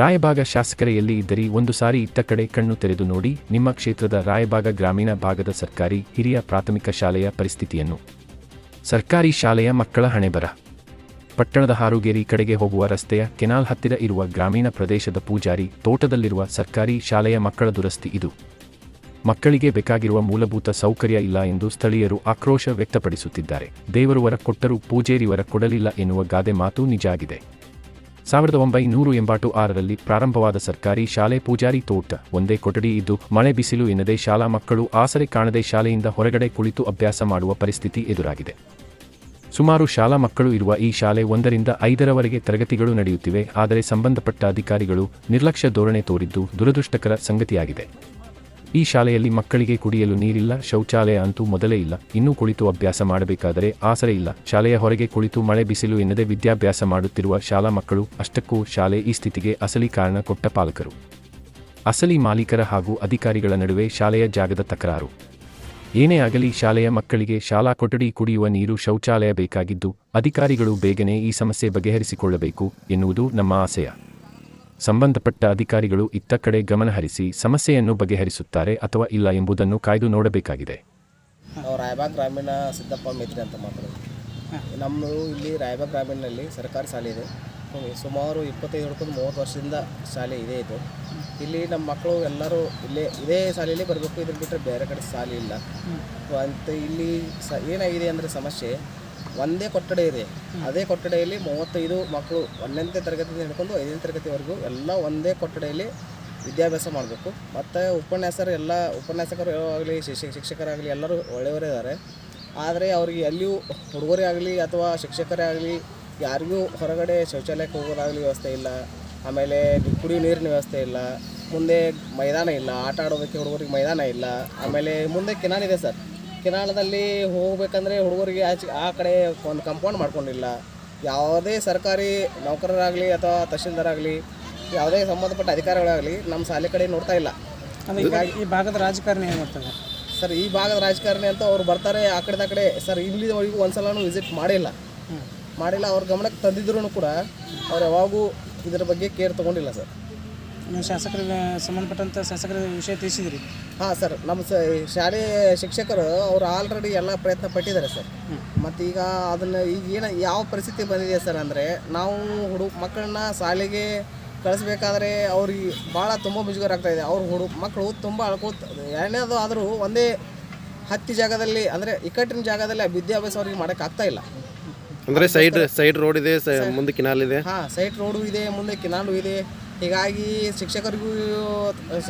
ರಾಯಬಾಗ ಶಾಸಕರ ಎಲ್ಲಿ ಇದ್ದರಿ ಒಂದು ಸಾರಿ ಇತ್ತ ಕಡೆ ಕಣ್ಣು ತೆರೆದು ನೋಡಿ, ನಿಮ್ಮ ಕ್ಷೇತ್ರದ ರಾಯಭಾಗ ಗ್ರಾಮೀಣ ಭಾಗದ ಸರ್ಕಾರಿ ಹಿರಿಯ ಪ್ರಾಥಮಿಕ ಶಾಲೆಯ ಪರಿಸ್ಥಿತಿಯನ್ನು. ಸರ್ಕಾರಿ ಶಾಲೆಯ ಮಕ್ಕಳ ಹಣೆಬರ. ಪಟ್ಟಣದ ಹಾರುಗೇರಿ ಕಡೆಗೆ ಹೋಗುವ ರಸ್ತೆಯ ಕೆನಾಲ್ ಹತ್ತಿರ ಇರುವ ಗ್ರಾಮೀಣ ಪ್ರದೇಶದ ಪೂಜಾರಿ ತೋಟದಲ್ಲಿರುವ ಸರ್ಕಾರಿ ಶಾಲೆಯ ಮಕ್ಕಳ ದುರಸ್ತಿ ಇದು. ಮಕ್ಕಳಿಗೆ ಬೇಕಾಗಿರುವ ಮೂಲಭೂತ ಸೌಕರ್ಯ ಇಲ್ಲ ಎಂದು ಸ್ಥಳೀಯರು ಆಕ್ರೋಶ ವ್ಯಕ್ತಪಡಿಸುತ್ತಿದ್ದಾರೆ. ದೇವರು ವರ ಕೊಟ್ಟರೂ ಪೂಜೇರಿ ವರ ಕೊಡಲಿಲ್ಲ ಎನ್ನುವ ಗಾದೆ ಮಾತು ನಿಜ ಆಗಿದೆ. ಸಾವಿರದ ಒಂಬೈನೂರು ಎಂಬಾಟು ಆರರಲ್ಲಿ ಪ್ರಾರಂಭವಾದ ಸರ್ಕಾರಿ ಶಾಲೆ ಪೂಜಾರಿ ತೋಟ ಒಂದೇ ಕೊಠಡಿ ಇದ್ದು, ಮಳೆ ಬಿಸಿಲು ಎನ್ನದೇ ಶಾಲಾ ಮಕ್ಕಳು ಆಸರೆ ಕಾಣದೆ ಶಾಲೆಯಿಂದ ಹೊರಗಡೆ ಕುಳಿತು ಅಭ್ಯಾಸ ಮಾಡುವ ಪರಿಸ್ಥಿತಿ ಎದುರಾಗಿದೆ. ಸುಮಾರು ಶಾಲಾ ಮಕ್ಕಳು ಇರುವ ಈ ಶಾಲೆ ಒಂದರಿಂದ ಐದರವರೆಗೆ ತರಗತಿಗಳು ನಡೆಯುತ್ತಿವೆ, ಆದರೆ ಸಂಬಂಧಪಟ್ಟ ಅಧಿಕಾರಿಗಳು ನಿರ್ಲಕ್ಷ್ಯ ಧೋರಣೆ ತೋರಿದ್ದು ದುರದೃಷ್ಟಕರ ಸಂಗತಿಯಾಗಿದೆ. ಈ ಶಾಲೆಯಲ್ಲಿ ಮಕ್ಕಳಿಗೆ ಕುಡಿಯಲು ನೀರಿಲ್ಲ, ಶೌಚಾಲಯ ಅಂತೂ ಮೊದಲೇ ಇಲ್ಲ. ಇನ್ನೂ ಕುಳಿತು ಅಭ್ಯಾಸ ಮಾಡಬೇಕಾದರೆ ಆಸರೆ ಇಲ್ಲ. ಶಾಲೆಯ ಹೊರಗೆ ಕುಳಿತು ಮಳೆ ಬಿಸಿಲು ಎನ್ನದೆ ವಿದ್ಯಾಭ್ಯಾಸ ಮಾಡುತ್ತಿರುವ ಶಾಲಾ ಮಕ್ಕಳು ಅಷ್ಟಕ್ಕೂ ಶಾಲೆ ಈ ಸ್ಥಿತಿಗೆ ಅಸಲಿ ಕಾರಣ ಕೊಟ್ಟ ಪಾಲಕರು. ಅಸಲಿ ಮಾಲೀಕರ ಹಾಗೂ ಅಧಿಕಾರಿಗಳ ನಡುವೆ ಶಾಲೆಯ ಜಾಗದ ತಕರಾರು. ಏನೇ ಆಗಲಿ ಶಾಲೆಯ ಮಕ್ಕಳಿಗೆ ಶಾಲಾ ಕೊಠಡಿ ಕುಡಿಯುವ ನೀರು, ಶೌಚಾಲಯ ಬೇಕಾಗಿದ್ದು, ಅಧಿಕಾರಿಗಳು ಬೇಗನೆ ಈ ಸಮಸ್ಯೆ ಬಗೆಹರಿಸಿಕೊಳ್ಳಬೇಕು ಎನ್ನುವುದು ನಮ್ಮ ಆಶಯ ಸಂಬಂಧಪಟ್ಟ ಅಧಿಕಾರಿಗಳು ಇತ್ತ ಕಡೆ ಗಮನಹರಿಸಿ ಸಮಸ್ಯೆಯನ್ನು ಬಗೆಹರಿಸುತ್ತಾರೆ ಅಥವಾ ಇಲ್ಲ ಎಂಬುದನ್ನು ಕಾಯ್ದು ನೋಡಬೇಕಾಗಿದೆ. ನಾವು ರಾಯಬಾಗ್ ಗ್ರಾಮೀಣ ಸಿದ್ದಪ್ಪ ಮೇತ್ರಿ ಅಂತ ಮಾತಾಡೋದು. ನಮ್ಮದು ಇಲ್ಲಿ ರಾಯಬಾಗ್ ಗ್ರಾಮೀಣಲ್ಲಿ ಸರ್ಕಾರಿ ಶಾಲೆ ಇದೆ. ಸುಮಾರು ಇಪ್ಪತ್ತೈದು ಹಿಡ್ಕೊಂಡು ಮೂವತ್ತು ವರ್ಷದಿಂದ ಶಾಲೆ ಇದೆ ಇದು. ಇಲ್ಲಿ ನಮ್ಮ ಮಕ್ಕಳು ಎಲ್ಲರೂ ಇಲ್ಲೇ ಇದೇ ಶಾಲೆಯಲ್ಲಿ ಬರಬೇಕು ಇದ್ರ ಬಿಟ್ಟರೆ ಬೇರೆ ಕಡೆ ಶಾಲೆ ಇಲ್ಲ. ಅಂತ ಇಲ್ಲಿ ಸ ಏನಾಗಿದೆ ಅಂದರೆ ಸಮಸ್ಯೆ ಒಂದೇ ಕೊಠಡಿ ಇದೆ. ಅದೇ ಕೊಠಡಿಯಲ್ಲಿ ಮೂವತ್ತೈದು ಮಕ್ಕಳು ಒಂದನೇ ತರಗತಿಯಿಂದ ಹಿಡ್ಕೊಂಡು ಐದನೇ ತರಗತಿವರೆಗೂ ಎಲ್ಲ ಒಂದೇ ಕೊಠಡಿಯಲ್ಲಿ ವಿದ್ಯಾಭ್ಯಾಸ ಮಾಡಬೇಕು. ಮತ್ತು ಉಪನ್ಯಾಸರು ಎಲ್ಲ, ಉಪನ್ಯಾಸಕರು ಆಗಲಿ ಶಿಕ್ಷಕ ಶಿಕ್ಷಕರಾಗಲಿ ಎಲ್ಲರೂ ಒಳ್ಳೆಯವರೇ ಇದ್ದಾರೆ. ಆದರೆ ಅವ್ರಿಗೆ ಎಲ್ಲಿಯೂ ಹುಡುಗರೇ ಆಗಲಿ ಅಥವಾ ಶಿಕ್ಷಕರೇ ಆಗಲಿ ಯಾರಿಗೂ ಹೊರಗಡೆ ಶೌಚಾಲಯಕ್ಕೆ ಹೋಗೋದಾಗಲಿ ವ್ಯವಸ್ಥೆ ಇಲ್ಲ. ಆಮೇಲೆ ಕುಡಿಯೋ ನೀರಿನ ವ್ಯವಸ್ಥೆ ಇಲ್ಲ. ಮುಂದೆ ಮೈದಾನ ಇಲ್ಲ. ಆಟ ಆಡೋದಕ್ಕೆ ಹುಡುಗರಿಗೆ ಮೈದಾನ ಇಲ್ಲ. ಆಮೇಲೆ ಮುಂದೆ ಕೆನಾಲ್ ಇದೆ ಸರ್. ಕೆನಾಲದಲ್ಲಿ ಹೋಗಬೇಕಂದ್ರೆ ಹುಡುಗರಿಗೆ ಆಚೆ ಆ ಕಡೆ ಒಂದು ಕಂಪೌಂಡ್ ಮಾಡ್ಕೊಂಡಿಲ್ಲ. ಯಾವುದೇ ಸರ್ಕಾರಿ ನೌಕರರಾಗಲಿ ಅಥವಾ ತಹಶೀಲ್ದಾರಾಗಲಿ ಯಾವುದೇ ಸಂಬಂಧಪಟ್ಟ ಅಧಿಕಾರಿಗಳಾಗಲಿ ನಮ್ಮ ಶಾಲೆ ಕಡೆ ನೋಡ್ತಾ ಇಲ್ಲ. ಅಂದ್ರೆ ಈ- ಭಾಗದ ರಾಜಕಾರಣಿ ಏನು ಮಾಡ್ತಾರೆ? ಸರ್ ಈ ಭಾಗದ ರಾಜಕಾರಣಿ ಅಂತ ಅವ್ರು ಬರ್ತಾರೆ ಆ ಕಡೆ ಆ ಕಡೆ. ಸರ್ ಇಲ್ಲಿವರೆಗೂ ಒಂದ್ಸಲನೂ ವಿಸಿಟ್ ಮಾಡಿಲ್ಲ. ಮಾಡಿಲ್ಲ ಅವ್ರ ಗಮನಕ್ಕೆ ತಂದಿದ್ರು ಕೂಡ ಅವ್ರು ಯಾವಾಗೂ ಇದರ ಬಗ್ಗೆ ಕೇರ್ ತೊಗೊಂಡಿಲ್ಲ ಸರ್. ನೀವು ಶಾಸಕರಿಗೆ ಸಂಬಂಧಪಟ್ಟಂಥ ಶಾಸಕರ ವಿಷಯ ತಿಳಿಸಿದ್ರಿ? ಹಾಂ ಸರ್. ನಮ್ಮ ಸ ಶಾಲೆ ಶಿಕ್ಷಕರು ಅವರು ಆಲ್ರೆಡಿ ಎಲ್ಲ ಪ್ರಯತ್ನ ಪಟ್ಟಿದ್ದಾರೆ ಸರ್. ಮತ್ತು ಈಗ ಅದನ್ನು ಈಗ ಏನು ಯಾವ ಪರಿಸ್ಥಿತಿ ಬಂದಿದೆ ಸರ್ ಅಂದರೆ ನಾವು ಹುಡುಗ ಮಕ್ಕಳನ್ನ ಶಾಲೆಗೆ ಕಳಿಸ್ಬೇಕಾದ್ರೆ ಅವ್ರಿಗೆ ಭಾಳ ತುಂಬ ಮುಜುಗರ ಆಗ್ತಾ ಇದೆ. ಅವ್ರ ಹುಡುಗ ಮಕ್ಕಳು ತುಂಬ ಅಳ್ಕೊತ ಎರಡನೇದು ಆದರೂ ಒಂದೇ ಹತ್ತಿ ಜಾಗದಲ್ಲಿ ಅಂದರೆ ಇಕ್ಕಟ್ಟಿನ ಜಾಗದಲ್ಲಿ ಆ ವಿದ್ಯಾಭ್ಯಾಸ ಅವ್ರಿಗೆ ಮಾಡೋಕ್ಕಾಗ್ತಾ ಇಲ್ಲ. ಅಂದರೆ ಸೈಡ್ ಸೈಡ್ ರೋಡ್ ಇದೆ ಸ- ಮುಂದೆ ಕಿನಾಲ್ ಇದೆ? ಹಾಂ ಸೈಡ್ ರೋಡು ಇದೆ ಮುಂದೆ ಕಿನಾಲು ಇದೆ. ಹೀಗಾಗಿ ಶಿಕ್ಷಕರಿಗೂ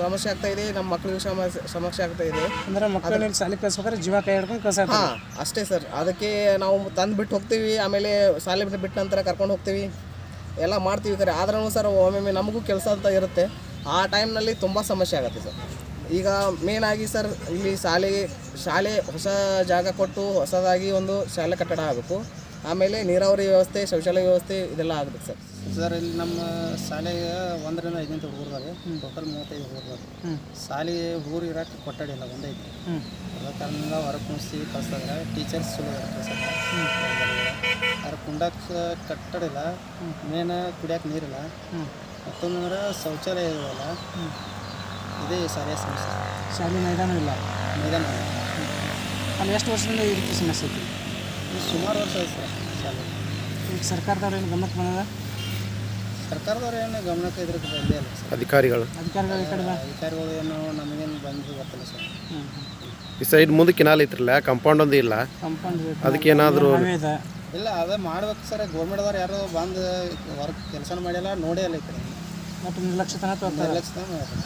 ಸಮಸ್ಯೆ ಆಗ್ತಾ ಇದೆ ನಮ್ಮ ಮಕ್ಕಳಿಗೂ ಸಮಸ್ಯೆ ಸಮಸ್ಯೆ ಆಗ್ತಾ ಇದೆ. ಅಂದ್ರೆ ಮಕ್ಕಳಲ್ಲಿ ಶಾಲೆ ಕಳ್ಸ್ಬೇಕಾದ್ರೆ ಜೀವ ಕೈ ಹಿಡ್ಕೊಂಡು ಕಳ್ಸ ಹಾಂ ಅಷ್ಟೇ ಸರ್. ಅದಕ್ಕೆ ನಾವು ತಂದು ಬಿಟ್ಟು ಹೋಗ್ತೀವಿ ಆಮೇಲೆ ಶಾಲೆ ಬಿಟ್ಟು ಬಿಟ್ಟ ನಂತರ ಕರ್ಕೊಂಡು ಹೋಗ್ತೀವಿ. ಎಲ್ಲ ಮಾಡ್ತೀವಿ ಕರೆ ಆದ್ರೂ ಸರ್ ಒಮ್ಮೊಮ್ಮೆ ನಮಗೂ ಕೆಲಸ ಅಂತ ಇರುತ್ತೆ. ಆ ಟೈಮ್ನಲ್ಲಿ ತುಂಬ ಸಮಸ್ಯೆ ಆಗುತ್ತೆ ಸರ್. ಈಗ ಮೇನ್ ಆಗಿ ಸರ್ ಇಲ್ಲಿ ಶಾಲೆ ಶಾಲೆ ಹೊಸ ಜಾಗ ಕೊಟ್ಟು ಹೊಸದಾಗಿ ಒಂದು ಶಾಲೆ ಕಟ್ಟಡ ಆಗಬೇಕು. ಆಮೇಲೆ ನೀರಾವರಿ ವ್ಯವಸ್ಥೆ ಶೌಚಾಲಯ ವ್ಯವಸ್ಥೆ ಇದೆಲ್ಲ ಆಗ್ಬೇಕು ಸರ್. ಸರ್ ಇಲ್ಲಿ ನಮ್ಮ ಶಾಲೆಗೆ ಒಂದರಿಂದ ಐದನೇ ಹುಡುಗರು ಟೋಟಲ್ ಮೂವತ್ತೈದು ಹುಡುಗರು ಶಾಲೆ ಹುಡುಗರು ಇರಕ್ಕೆ ಕೊಠಡಿ ಇಲ್ಲ ಒಂದೇ ಐತಿ ಅದ ಕಾರಣದಿಂದ ಹೊರಗೆ ಕುಣಿಸಿ ಕಳಿಸ್ತಾರೆ ಟೀಚರ್ಸ್ ಚಲೋ ಇರುತ್ತೆ ಸರ್. ಅದ್ರ ಕುಂಡಕ್ಕೆ ಕಟ್ಟಡ ಇಲ್ಲ. ಮೇನ್ ಕುಡಿಯೋಕೆ ನೀರಿಲ್ಲ. ಮತ್ತೊಂದ್ರೆ ಶೌಚಾಲಯ ಇರೋಲ್ಲ ಇದೇ ಶಾಲೆಯ ಸಮಸ್ಯೆ. ಶಾಲೆ ಮೈದಾನ ಇಲ್ಲ. ಮೈದಾನ ಇಲ್ಲ. ಅಲ್ಲಿ ಎಷ್ಟು ವರ್ಷದಿಂದ ಈ ರೀತಿ ಸಮಸ್ಯೆ ಐತಿ? ಸುಮಾರು ವರ್ಷ ಆಯ್ತು ಸರ್ ಈಗ ಸರ್ಕಾರದವ್ರು ಏನು ಗಮನಕ್ಕೆ ಬಂದದ ಸರ್ಕಾರದವ್ರು ಏನು ಗಮನಕ್ಕೆ ಇದ್ರಕ್ಕೆ ಬಂದೇ ಇಲ್ಲ ಸರ್. ಅಧಿಕಾರಿಗಳು. ಅಧಿಕಾರಿಗಳು ಈ ಕಡೆ ಬಾ. ಅಧಿಕಾರಿಗಳು ಏನು ನಮಗೇನು ಬಂದು ಗೊತ್ತಿಲ್ಲ ಸರ್. ಹ್ಞೂ ಈ ಸೈಡ್ ಮುಂದೆ ಕಿನಾಲ್ ಐತ್ರಲ್ಲ ಕಂಪೌಂಡ್ ಒಂದು ಇಲ್ಲ. ಕಂಪೌಂಡ್ ಅದಕ್ಕೆ ಏನಾದರೂ ಇದೆ ಇಲ್ಲ ಅದೇ ಮಾಡ್ಬೇಕು ಸರ್. ಗೌರ್ಮೆಂಟ್ದವ್ರು ಯಾರು ಬಂದು ವರ್ಕ್ ಕೆಲಸ ಮಾಡಿಲ್ಲ ನೋಡೇ ಇಲ್ಲ ಈ ಕಡೆ. ಮತ್ತು ನಿರ್ಲಕ್ಷ್ಯತನ ತೋರ್ತಾರೆ. ನಿರ್ಲಕ್ಷ್ಯ ಮಾಡ್ತಾರೆ